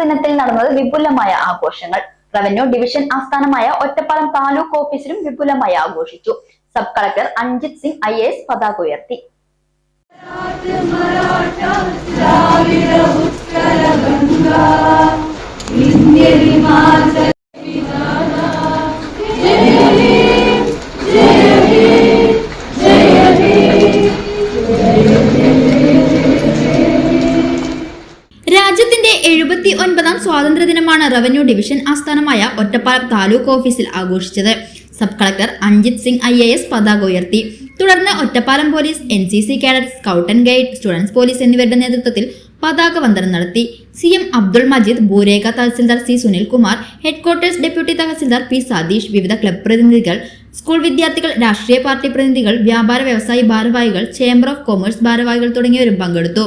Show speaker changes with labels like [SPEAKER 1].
[SPEAKER 1] ദിനത്തിൽ നടന്നത് വിപുലമായ ആഘോഷങ്ങൾ. റവന്യൂ ഡിവിഷൻ ആസ്ഥാനമായ ഒറ്റപ്പാലം താലൂക്ക് ഓഫീസിലും വിപുലമായി ആഘോഷിച്ചു. Sub collector Anjith Singh I S പതാക ഉയർത്തി.
[SPEAKER 2] എഴുപത്തി ഒൻപതാം സ്വാതന്ത്ര്യദിനമാണ് റവന്യൂ ഡിവിഷൻ ആസ്ഥാനമായ ഒറ്റപ്പാലം താലൂക്ക് ഓഫീസിൽ ആഘോഷിച്ചത്. Sub collector Anjith Singh I A S പതാക ഉയർത്തി. തുടർന്ന് Ottapalam police N C C cadet scout and guide students police എന്നിവരുടെ നേതൃത്വത്തിൽ പതാക വന്ദനം നടത്തി. C M Abdul Majeed ഭൂരേഖ tahsildar C Sunilkumar headquarters deputy tahsildar P Satheesh വിവിധ ക്ലബ് പ്രതിനിധികൾ സ്കൂൾ വിദ്യാർത്ഥികൾ രാഷ്ട്രീയ പാർട്ടി പ്രതിനിധികൾ വ്യാപാര വ്യവസായി ഭാരവാഹികൾ ചേംബർ ഓഫ് കൊമേഴ്സ് ഭാരവാഹികൾ തുടങ്ങിയവരും പങ്കെടുത്തു.